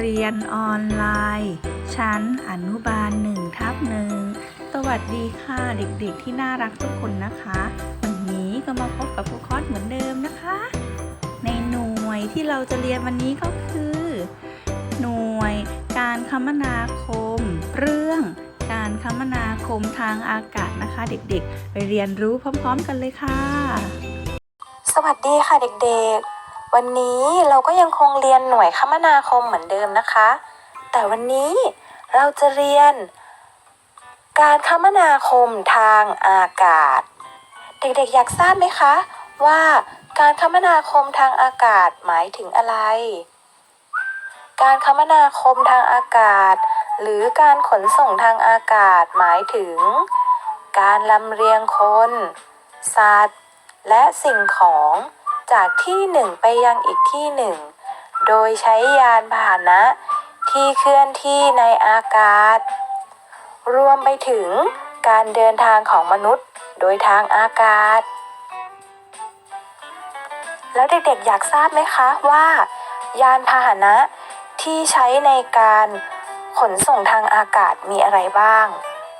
เรียนออนไลน์ ชั้นอนุบาลหนึ่งทับหนึ่งสวัสดีค่ะเด็กๆที่น่ารักทุกคนนะคะ วันนี้ก็มาพบกับครูคอสเหมือนเดิมนะคะ ในหน่วยที่เราจะเรียนวันนี้ก็คือ หน่วยการคมนาคม เรื่องการคมนาคมทางอากาศนะคะ เด็กๆ ไปเรียนรู้พร้อม ๆ กันเลยค่ะ สวัสดีค่ะเด็กๆ วันนี้เราก็ยังคงเรียนหน่วยคมนาคมเหมือนเดิมนะคะ แต่วันนี้เราจะเรียน การคมนาคมทางอากาศ เด็กๆอยากทราบไหมคะ ว่าการคมนาคมทางอากาศหมายถึงอะไร การคมนาคมทางอากาศ หรือการขนส่งทางอากาศหมายถึง การลำเลียงคน สัตว์ และสิ่งของ จากที่หนึ่งไปยังอีกที่หนึ่ง โดยใช้ยานพาหนะที่เคลื่อนที่ในอากาศ รวมไปถึงการเดินทางของมนุษย์ โดยทางอากาศ แล้วเด็กๆอยากทราบไหมคะว่า ยานพาหนะที่ใช้ในการขนส่งทางอากาศมีอะไรบ้าง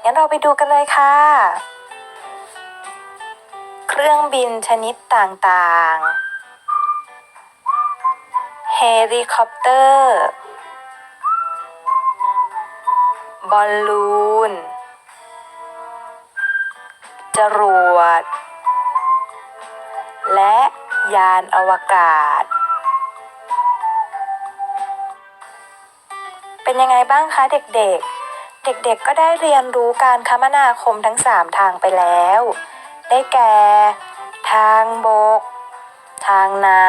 งั้นเราไปดูกันเลยค่ะ เครื่องบินชนิดต่างๆ เฮลิคอปเตอร์ บอลลูน จรวด และยานอวกาศ เป็นยังไงบ้างคะเด็กๆ เด็กๆก็ได้เรียนรู้การคมนาคมทั้ง 3 ทางไปแล้ว ได้แก่ ทางบก ทางน้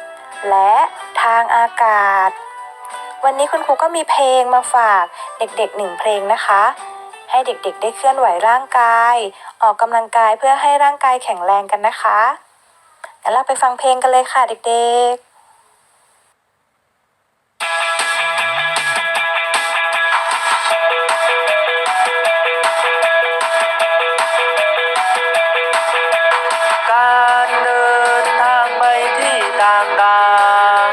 ำและทางอากาศ วันนี้คุณครูก็มีเพลงมาฝากเด็กๆหนึ่งเพลงนะคะ ให้เด็กๆได้เคลื่อนไหวร่างกาย ออกกำลังกายเพื่อให้ร่างกายแข็งแรงกันนะคะงั้นเราไปฟังเพลงกันเลยค่ะเด็กๆ ที่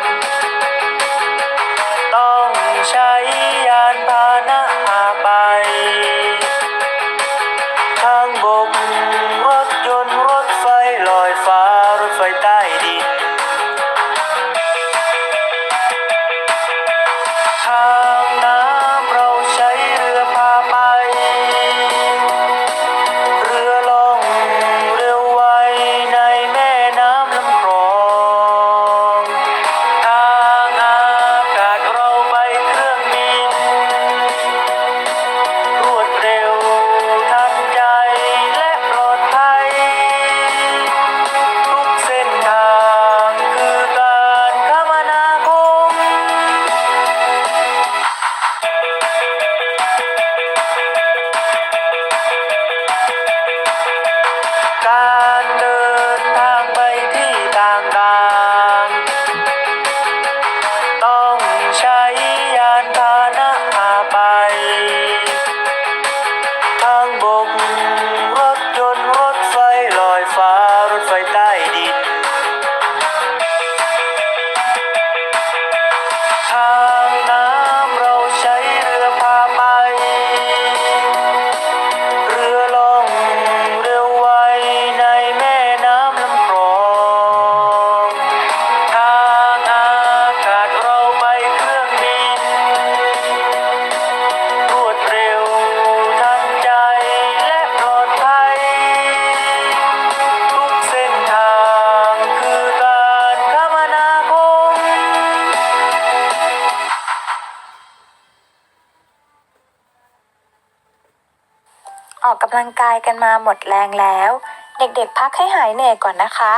ออกกำลังกายกันมาหมดแรงแล้ว เด็กๆ พักให้หายเหนื่อยก่อนนะคะ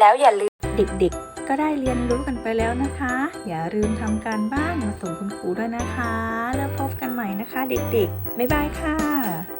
แล้วอย่าลืมเด็กๆ ก็ได้เรียนรู้กันไปแล้วนะคะ อย่าลืมทำการบ้านมาส่งคุณครูด้วยนะคะ แล้วพบกันใหม่นะคะ เด็กๆบ๊ายบายค่ะ